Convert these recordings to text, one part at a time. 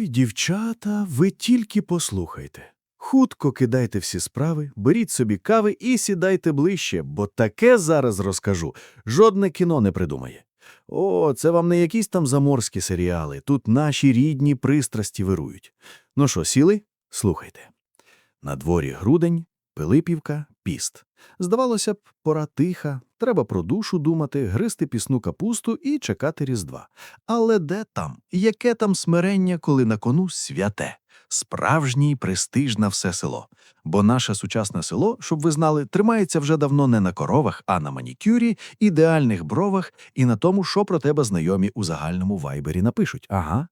Ой, дівчата, ви тільки послухайте. Хутко кидайте всі справи, беріть собі кави і сідайте ближче, бо таке зараз розкажу. Жодне кіно не придумає. О, це вам не якісь там заморські серіали. Тут наші рідні пристрасті вирують. Ну що, сіли? Слухайте. На дворі грудень, Пилипівка, піст. Здавалося б, пора тиха, треба про душу думати, гризти пісну капусту і чекати Різдва. Але де там? Яке там смирення, коли на кону святе? Справжній престиж на все село. Бо наше сучасне село, щоб ви знали, тримається вже давно не на коровах, а на манікюрі, ідеальних бровах і на тому, що про тебе знайомі у загальному вайбері напишуть. Ага.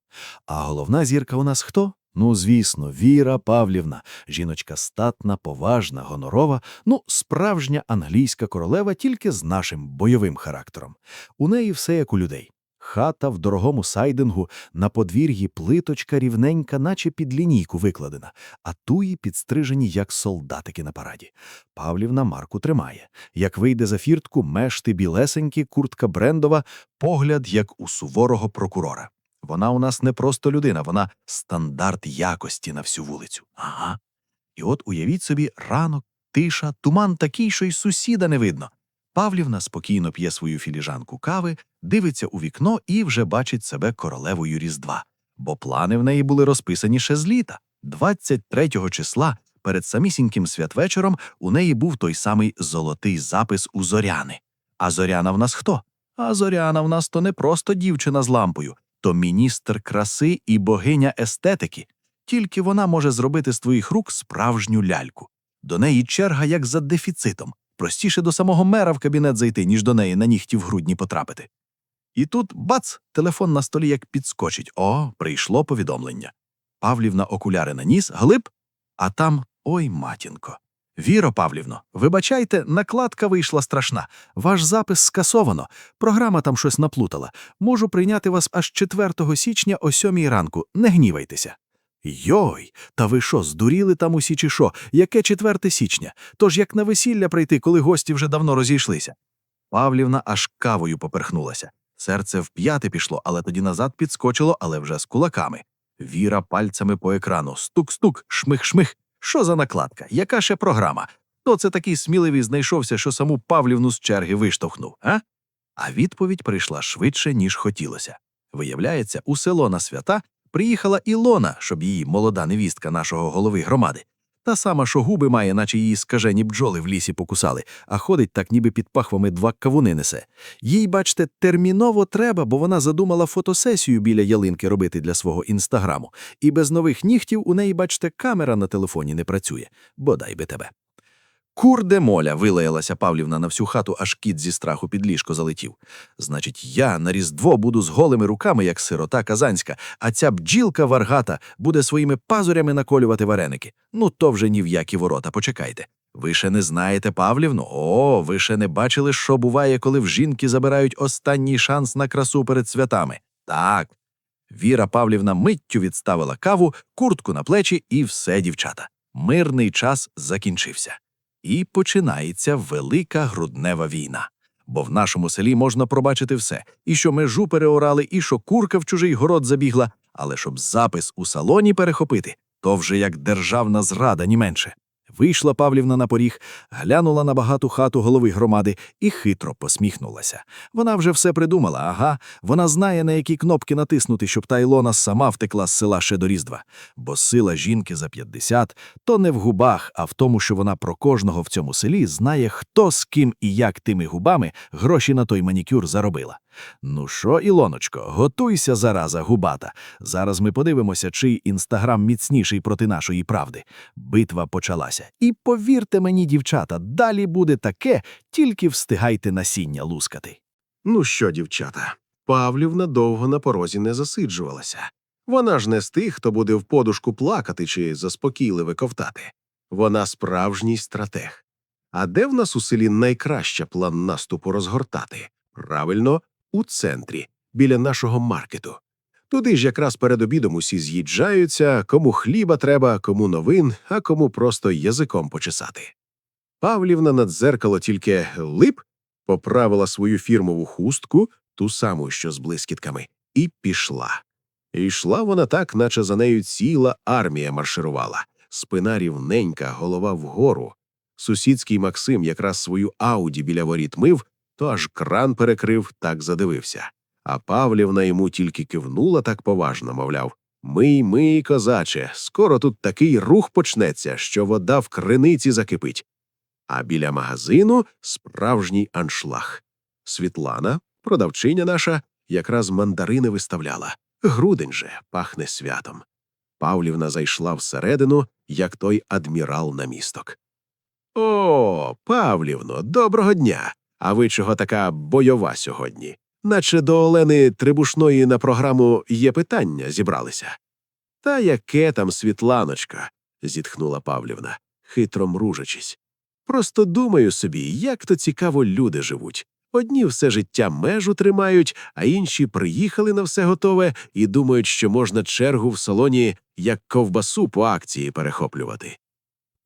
А головна зірка у нас хто? Ну, звісно, Віра Павлівна, жіночка статна, поважна, гонорова, ну, справжня англійська королева тільки з нашим бойовим характером. У неї все як у людей. Хата в дорогому сайдингу, на подвір'ї плиточка рівненька, наче під лінійку викладена, а туї підстрижені, як солдатики на параді. Павлівна марку тримає. Як вийде за фіртку, мешти білесенькі, куртка брендова, погляд, як у суворого прокурора. Вона у нас не просто людина, вона стандарт якості на всю вулицю. Ага. І от уявіть собі, ранок, тиша, туман такий, що й сусіда не видно. Павлівна спокійно п'є свою філіжанку кави, дивиться у вікно і вже бачить себе королевою Різдва. Бо плани в неї були розписані ще з літа. 23 числа, перед самісіньким святвечором, у неї був той самий золотий запис у Зоряни. А Зоряна в нас хто? А Зоряна в нас то не просто дівчина з лампою, то міністр краси і богиня естетики. Тільки вона може зробити з твоїх рук справжню ляльку. До неї черга як за дефіцитом. Простіше до самого мера в кабінет зайти, ніж до неї на нігті в грудні потрапити. І тут бац, телефон на столі як підскочить. О, прийшло повідомлення. Павлівна окуляри на ніс, глиб, а там ой, матінко. Віро Павлівно, вибачайте, накладка вийшла страшна. Ваш запис скасовано. Програма там щось наплутала. Можу прийняти вас аж 4 січня о 7 ранку. Не гнівайтеся. Йой, та ви що, здуріли там усі чи що? Яке 4 січня? Тож як на весілля прийти, коли гості вже давно розійшлися? Павлівна аж кавою поперхнулася. Серце в п'яти пішло, але тоді назад підскочило, але вже з кулаками. Віра пальцями по екрану. Стук-стук, шмих-шмих. Що за накладка? Яка ще програма? Хто це такий сміливий знайшовся, що саму Павлівну з черги виштовхнув, а? А відповідь прийшла швидше, ніж хотілося. Виявляється, у село на свята приїхала Ілона, щоб її молода невістка нашого голови громади. Та сама, що губи має, наче її скажені бджоли в лісі покусали, а ходить так, ніби під пахвами два кавуни несе. Їй, бачте, терміново треба, бо вона задумала фотосесію біля ялинки робити для свого інстаграму. І без нових нігтів у неї, бачте, камера на телефоні не працює. Бодай би тебе. Курде моля, вилаялася Павлівна на всю хату, аж кіт зі страху під ліжко залетів. Значить, я на Різдво буду з голими руками, як сирота казанська, а ця бджілка варгата буде своїми пазурями наколювати вареники. Ну то вже ні в які ворота, почекайте. Ви ще не знаєте Павлівну? О, ви ще не бачили, що буває, коли в жінки забирають останній шанс на красу перед святами. Так. Віра Павлівна миттю відставила каву, куртку на плечі і все, дівчата. Мирний час закінчився. І починається велика груднева війна. Бо в нашому селі можна пробачити все, і що межу переорали, і що курка в чужий город забігла, але щоб запис у салоні перехопити, то вже як державна зрада, ні менше. Вийшла Павлівна на поріг, глянула на багату хату голови громади і хитро посміхнулася. Вона вже все придумала, ага, вона знає, на які кнопки натиснути, щоб та Ілона сама втекла з села ще до Різдва. Бо сила жінки за 50 – то не в губах, а в тому, що вона про кожного в цьому селі знає, хто з ким і як тими губами гроші на той манікюр заробила. Ну що, Ілоночко, готуйся, зараза губата. Зараз ми подивимося, чий інстаграм міцніший проти нашої правди. Битва почалася. І повірте мені, дівчата, далі буде таке, тільки встигайте насіння лускати. Ну що, дівчата, Павлівна довго на порозі не засиджувалася. Вона ж не з тих, хто буде в подушку плакати чи заспокійливе ковтати. Вона справжній стратег. А де в нас у селі найкраще план наступу розгортати? Правильно, у центрі, біля нашого маркету. Туди ж якраз перед обідом усі з'їжджаються, кому хліба треба, кому новин, а кому просто язиком почесати. Павлівна над дзеркало тільки лип, поправила свою фірмову хустку, ту саму, що з блискітками, і пішла. І йшла вона так, наче за нею ціла армія марширувала. Спина рівненька, голова вгору. Сусідський Максим якраз свою ауді біля воріт мив, то аж кран перекрив, так задивився. А Павлівна йому тільки кивнула так поважно, мовляв Мий, мий, козаче, скоро тут такий рух почнеться, що вода в криниці закипить. А біля магазину справжній аншлаг. Світлана, продавчиня наша, якраз мандарини виставляла. Грудень же пахне святом. Павлівна зайшла всередину, як той адмірал на місток. О, Павлівно, доброго дня. А ви чого така бойова сьогодні? Наче до Олени Трибушної на програму є питання зібралися. Та яке там Світланочка, зітхнула Павлівна, хитро мружачись. Просто думаю собі, як то цікаво люди живуть. Одні все життя межу тримають, а інші приїхали на все готове і думають, що можна чергу в салоні як ковбасу по акції перехоплювати.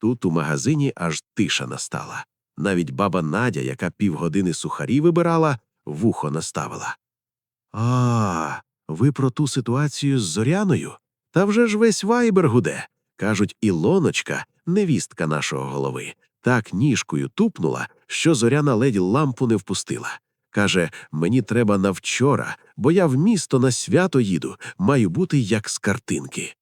Тут у магазині аж тиша настала. Навіть баба Надя, яка півгодини сухарі вибирала, вухо наставила. А, ви про ту ситуацію з Зоряною? Та вже ж весь вайбер гуде. Кажуть, Ілоночка, невістка нашого голови, так ніжкою тупнула, що зоряна ледь лампу не впустила. Каже, мені треба на вчора, бо я в місто на свято їду, маю бути як з картинки.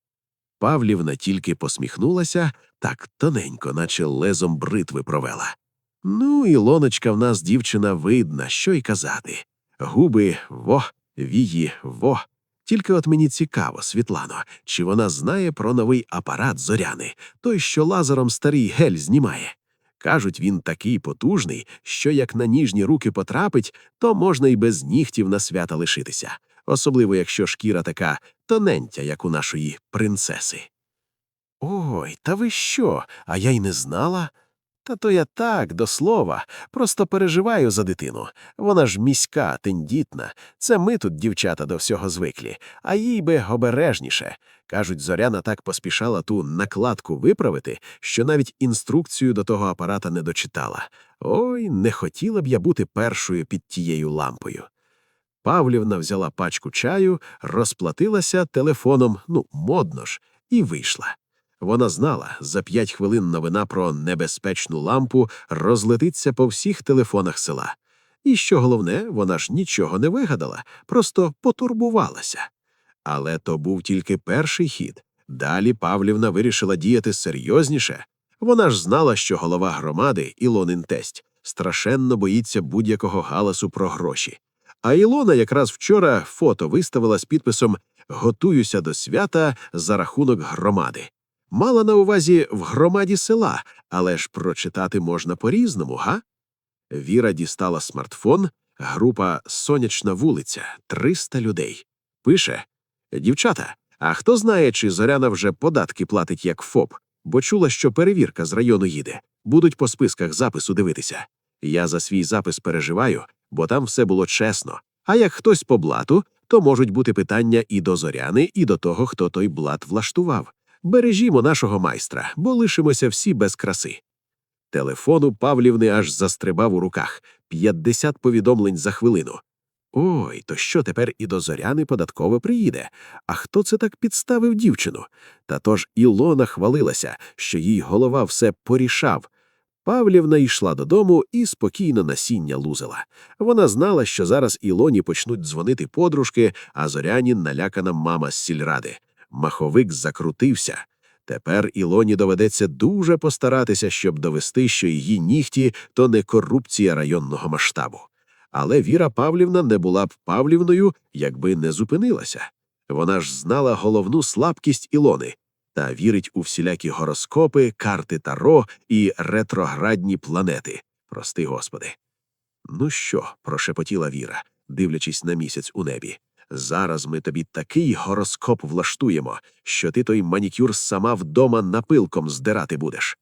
Павлівна тільки посміхнулася, так тоненько, наче лезом бритви провела. Ну, Ілоночка в нас дівчина видна, що й казати. Губи во, вії во. Тільки от мені цікаво, Світлано, чи вона знає про новий апарат зоряни, той, що лазером старий гель знімає. Кажуть, він такий потужний, що як на ніжні руки потрапить, то можна й без нігтів на свята лишитися, особливо якщо шкіра така тонентя, як у нашої принцеси. Ой, та ви що? А я й не знала. Та то я так, до слова, просто переживаю за дитину. Вона ж міська, тендітна. Це ми тут, дівчата, до всього звиклі, а їй би обережніше. Кажуть, Зоряна так поспішала ту накладку виправити, що навіть інструкцію до того апарата не дочитала. Ой, не хотіла б я бути першою під тією лампою. Павлівна взяла пачку чаю, розплатилася телефоном, ну, модно ж, і вийшла. Вона знала, за п'ять хвилин новина про небезпечну лампу розлетиться по всіх телефонах села. І що головне, вона ж нічого не вигадала, просто потурбувалася. Але то був тільки перший хід. Далі Павлівна вирішила діяти серйозніше. Вона ж знала, що голова громади Ілонин тесть страшенно боїться будь-якого галасу про гроші. А Ілона якраз вчора фото виставила з підписом Готуюся до свята за рахунок громади. Мала на увазі в громаді села, але ж прочитати можна по-різному, га? Віра дістала смартфон, група Сонячна вулиця, 300 людей. Пише Дівчата, а хто знає, чи Зоряна вже податки платить як ФОП, бо чула, що перевірка з району їде. Будуть по списках запису дивитися. Я за свій запис переживаю, бо там все було чесно. А як хтось по блату, то можуть бути питання і до зоряни, і до того, хто той блат влаштував. Бережімо нашого майстра, бо лишимося всі без краси. Телефон у Павлівни аж застрибав у руках 50 повідомлень за хвилину. Ой, то що тепер і до зоряни податкове приїде? А хто це так підставив дівчину? Та то ж Ілона хвалилася, що їй голова все порішав. Павлівна йшла додому і спокійно насіння лузила. Вона знала, що зараз Ілоні почнуть дзвонити подружки, а зоряні налякана мама з сільради. Маховик закрутився. Тепер Ілоні доведеться дуже постаратися, щоб довести, що її нігті то не корупція районного масштабу. Але Віра Павлівна не була б Павлівною, якби не зупинилася. Вона ж знала головну слабкість Ілони та вірить у всілякі гороскопи, карти Таро і ретроградні планети. Прости, Господи. Ну що, прошепотіла Віра, дивлячись на місяць у небі. Зараз ми тобі такий гороскоп влаштуємо, що ти той манікюр сама вдома напилком здирати будеш.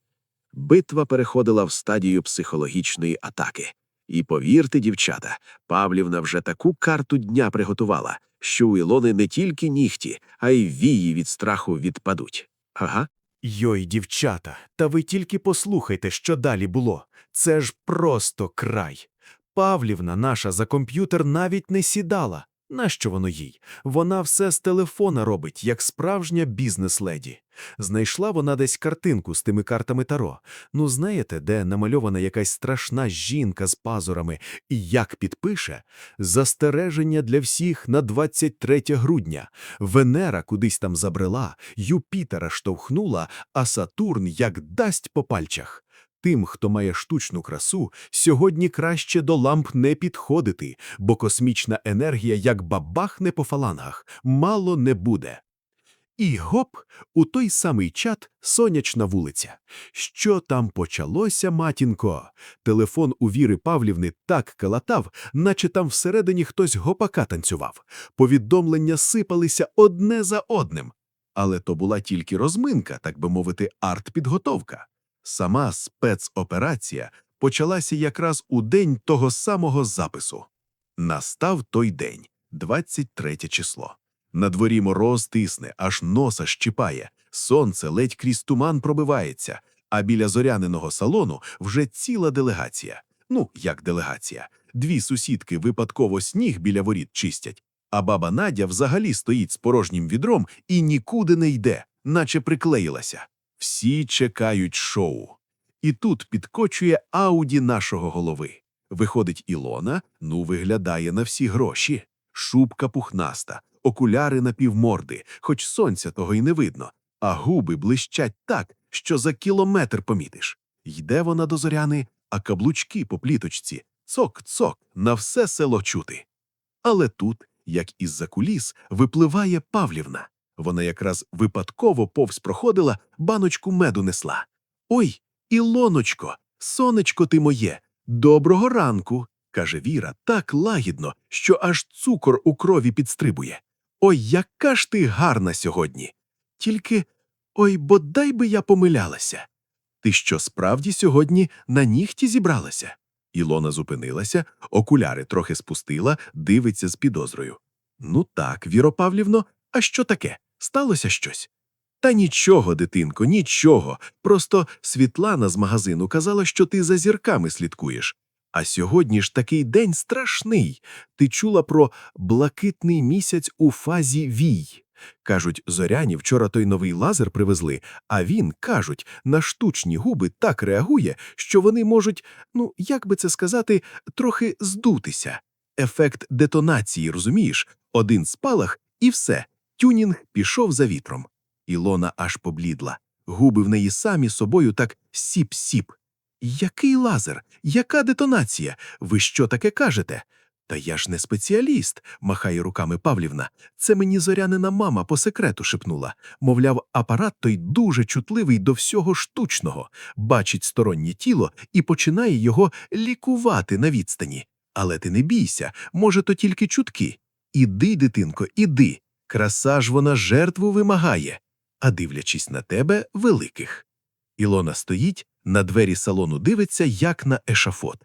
Битва переходила в стадію психологічної атаки. І повірте, дівчата, Павлівна вже таку карту дня приготувала, що у Ілони не тільки нігті, а й вії від страху відпадуть. Ага. Йой, дівчата, та ви тільки послухайте, що далі було. Це ж просто край. Павлівна наша за комп'ютер навіть не сідала. Нащо воно їй? Вона все з телефона робить, як справжня бізнес-леді. Знайшла вона десь картинку з тими картами Таро. Ну, знаєте, де намальована якась страшна жінка з пазурами, і як підпише застереження для всіх на 23 грудня. Венера кудись там забрела, Юпітера штовхнула, а Сатурн як дасть по пальчах. Тим, хто має штучну красу, сьогодні краще до ламп не підходити, бо космічна енергія як бабахне по фалангах, мало не буде. І гоп, у той самий чат сонячна вулиця. Що там почалося, матінко? Телефон у Віри Павлівни так калатав, наче там всередині хтось гопака танцював. Повідомлення сипалися одне за одним. Але то була тільки розминка, так би мовити, арт-підготовка. Сама спецоперація почалася якраз у день того самого запису. Настав той день, 23 число. На дворі мороз тисне, аж носа щіпає, сонце ледь крізь туман пробивається, а біля зоряниного салону вже ціла делегація. Ну, як делегація. Дві сусідки випадково сніг біля воріт чистять, а баба Надя взагалі стоїть з порожнім відром і нікуди не йде, наче приклеїлася. Всі чекають шоу. І тут підкочує ауді нашого голови. Виходить Ілона, ну, виглядає на всі гроші. Шубка пухнаста, окуляри на півморди, хоч сонця того й не видно, а губи блищать так, що за кілометр помітиш. Йде вона до зоряни, а каблучки по пліточці цок-цок, на все село чути. Але тут, як із-за куліс, випливає Павлівна. Вона якраз випадково повз проходила, баночку меду несла. Ой, Ілоночко, сонечко ти моє, доброго ранку, каже Віра так лагідно, що аж цукор у крові підстрибує. Ой, яка ж ти гарна сьогодні. Тільки ой, бодай би я помилялася. Ти що справді сьогодні на нігті зібралася? Ілона зупинилася, окуляри трохи спустила, дивиться з підозрою. Ну так, Віро Павлівно, а що таке? Сталося щось? Та нічого, дитинко, нічого. Просто Світлана з магазину казала, що ти за зірками слідкуєш. А сьогодні ж такий день страшний. Ти чула про блакитний місяць у фазі вій. Кажуть, зоряні вчора той новий лазер привезли, а він, кажуть, на штучні губи так реагує, що вони можуть, ну як би це сказати, трохи здутися. Ефект детонації, розумієш? Один спалах і все. Тюнінг пішов за вітром. Ілона аж поблідла. Губи в неї самі собою так сіп-сіп. Який лазер? Яка детонація? Ви що таке кажете? Та я ж не спеціаліст, махає руками Павлівна. Це мені зорянина мама по секрету шепнула. Мовляв, апарат той дуже чутливий до всього штучного, бачить стороннє тіло і починає його лікувати на відстані. Але ти не бійся, може, то тільки чутки. Іди, дитинко, іди. Краса ж вона жертву вимагає, а дивлячись на тебе, великих. Ілона стоїть, на двері салону дивиться, як на ешафот.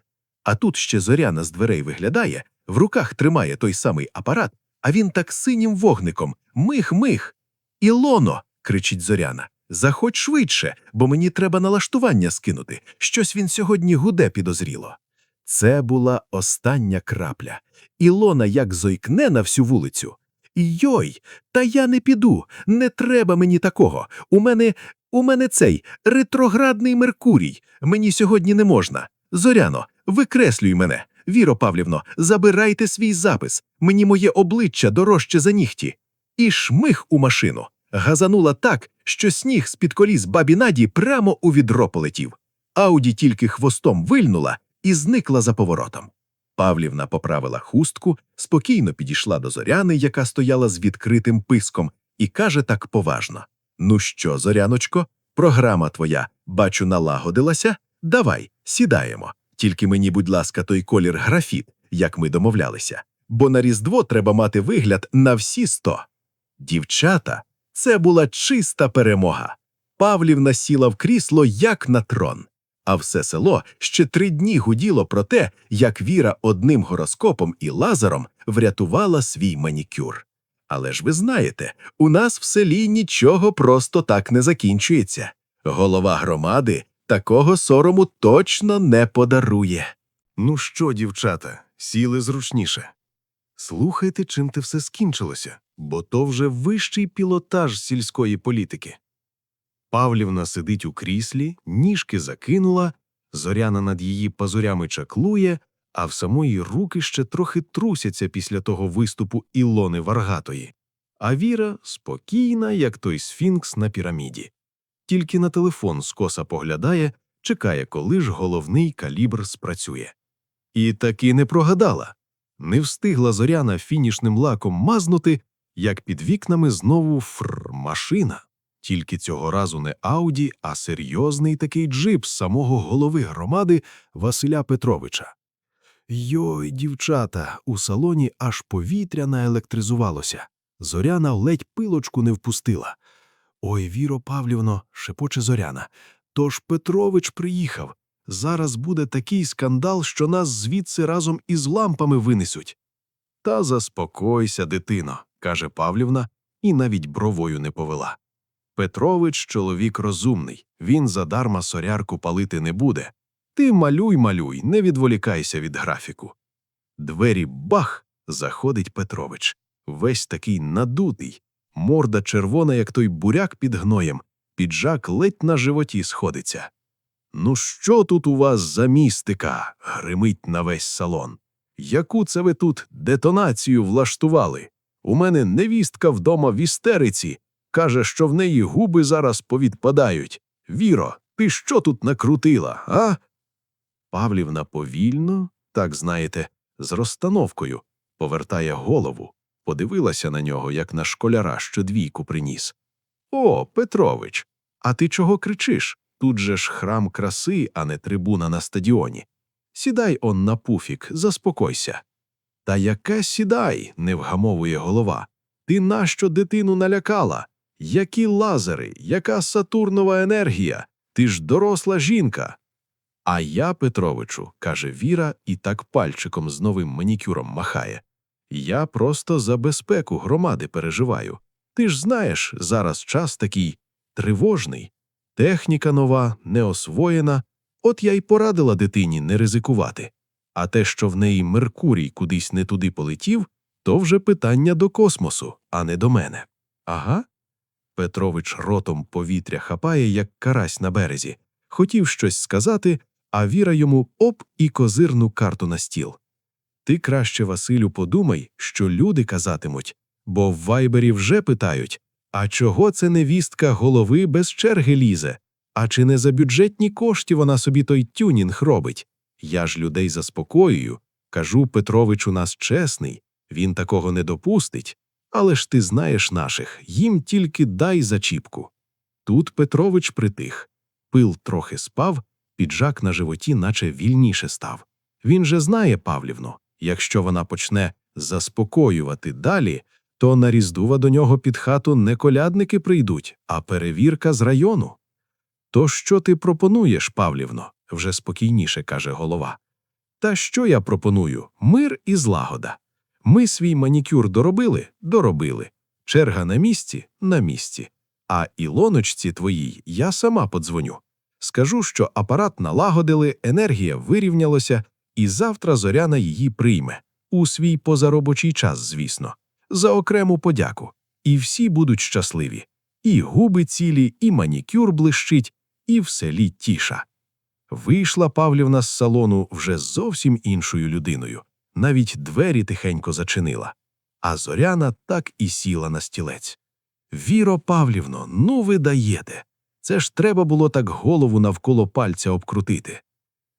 А тут ще зоряна з дверей виглядає, в руках тримає той самий апарат, а він так синім вогником мих-мих. Ілоно. кричить зоряна. Заходь швидше, бо мені треба налаштування скинути. Щось він сьогодні гуде підозріло. Це була остання крапля. Ілона як зойкне на всю вулицю. Йой, та я не піду, не треба мені такого. У мене, у мене цей ретроградний Меркурій. Мені сьогодні не можна. Зоряно, викреслюй мене. Віро Павлівно, забирайте свій запис. Мені моє обличчя дорожче за нігті. І шмих у машину. Газанула так, що сніг з-під коліс бабі Наді прямо у відро полетів. Ауді тільки хвостом вильнула і зникла за поворотом. Павлівна поправила хустку, спокійно підійшла до зоряни, яка стояла з відкритим писком, і каже так поважно: Ну що, зоряночко, програма твоя, бачу, налагодилася? Давай, сідаємо. Тільки мені, будь ласка, той колір графіт, як ми домовлялися, бо на Різдво треба мати вигляд на всі сто. Дівчата, це була чиста перемога. Павлівна сіла в крісло, як на трон. А все село ще три дні гуділо про те, як Віра одним гороскопом і лазером врятувала свій манікюр. Але ж ви знаєте, у нас в селі нічого просто так не закінчується. Голова громади такого сорому точно не подарує. Ну що, дівчата, сіли зручніше. Слухайте, чим те все скінчилося, бо то вже вищий пілотаж сільської політики. Павлівна сидить у кріслі, ніжки закинула, зоряна над її пазурями чаклує, а в самої руки ще трохи трусяться після того виступу Ілони Варгатої. А Віра спокійна, як той сфінкс на піраміді. Тільки на телефон скоса поглядає, чекає, коли ж головний калібр спрацює. І таки не прогадала. Не встигла зоряна фінішним лаком мазнути, як під вікнами знову фр машина. Тільки цього разу не Ауді, а серйозний такий джип з самого голови громади Василя Петровича. Йой, дівчата, у салоні аж повітря наелектризувалося. Зоряна ледь пилочку не впустила. Ой, Віро Павлівно, шепоче Зоряна. Тож Петрович приїхав. Зараз буде такий скандал, що нас звідси разом із лампами винесуть. Та заспокойся, дитино, каже Павлівна, і навіть бровою не повела. Петрович чоловік розумний, він задарма сорярку палити не буде. Ти малюй, малюй, не відволікайся від графіку. Двері бах! заходить Петрович. Весь такий надутий, морда червона, як той буряк під гноєм, піджак ледь на животі сходиться. Ну, що тут у вас за містика? гримить на весь салон. Яку це ви тут детонацію влаштували? У мене невістка вдома в істериці. Каже, що в неї губи зараз повідпадають. Віро, ти що тут накрутила, а? Павлівна повільно, так знаєте, з розстановкою, повертає голову, подивилася на нього, як на школяра, що двійку приніс. О, Петрович, а ти чого кричиш? Тут же ж храм краси, а не трибуна на стадіоні. Сідай он на пуфік, заспокойся. Та яке сідай, не вгамовує голова. Ти нащо дитину налякала? Які лазери, яка Сатурнова енергія? Ти ж доросла жінка. А я, Петровичу, каже Віра і так пальчиком з новим манікюром махає. Я просто за безпеку громади переживаю. Ти ж знаєш, зараз час такий тривожний. Техніка нова, неосвоєна, от я й порадила дитині не ризикувати. А те, що в неї Меркурій кудись не туди полетів, то вже питання до космосу, а не до мене. Ага. Петрович ротом повітря хапає, як карась на березі. Хотів щось сказати, а Віра йому оп і козирну карту на стіл. Ти краще, Василю, подумай, що люди казатимуть, бо в вайбері вже питають а чого це невістка голови без черги лізе? А чи не за бюджетні кошти вона собі той тюнінг робить? Я ж людей заспокоюю, кажу, Петрович у нас чесний, він такого не допустить. Але ж ти знаєш наших, їм тільки дай зачіпку. Тут Петрович притих. Пил трохи спав, піджак на животі наче вільніше став. Він же знає Павлівну, якщо вона почне заспокоювати далі, то на Різдува до нього під хату не колядники прийдуть, а перевірка з району. То що ти пропонуєш, Павлівно? вже спокійніше каже голова. Та що я пропоную? Мир і злагода. Ми свій манікюр доробили, доробили. Черга на місці, на місці. А Ілоночці твоїй я сама подзвоню. Скажу, що апарат налагодили, енергія вирівнялася, і завтра зоряна її прийме. У свій позаробочий час, звісно, за окрему подяку. І всі будуть щасливі. І губи цілі, і манікюр блищить, і в селі тіша. Вийшла Павлівна з салону вже зовсім іншою людиною, навіть двері тихенько зачинила. А зоряна так і сіла на стілець. Віро Павлівно, ну ви даєте. Це ж треба було так голову навколо пальця обкрутити.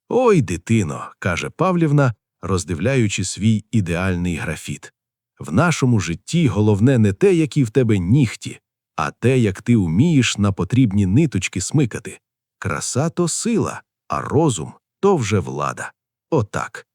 Ой, дитино, каже Павлівна, роздивляючи свій ідеальний графіт. В нашому житті головне не те, які в тебе нігті, а те, як ти вмієш на потрібні ниточки смикати. Краса то сила, а розум то вже влада. Отак.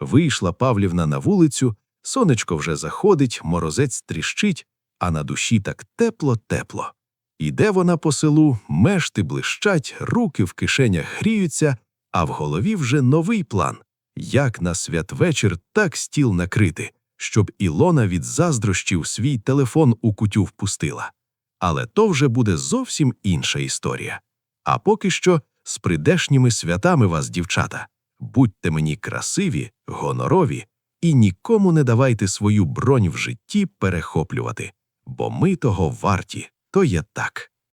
Вийшла Павлівна на вулицю, сонечко вже заходить, морозець тріщить, а на душі так тепло-тепло. Іде вона по селу, мешти блищать, руки в кишенях гріються, а в голові вже новий план як на святвечір так стіл накрити, щоб Ілона від заздрощів свій телефон у кутю впустила. Але то вже буде зовсім інша історія. А поки що з придешніми святами вас, дівчата, будьте мені красиві, гонорові І нікому не давайте свою бронь в житті перехоплювати, бо ми того варті, то є так.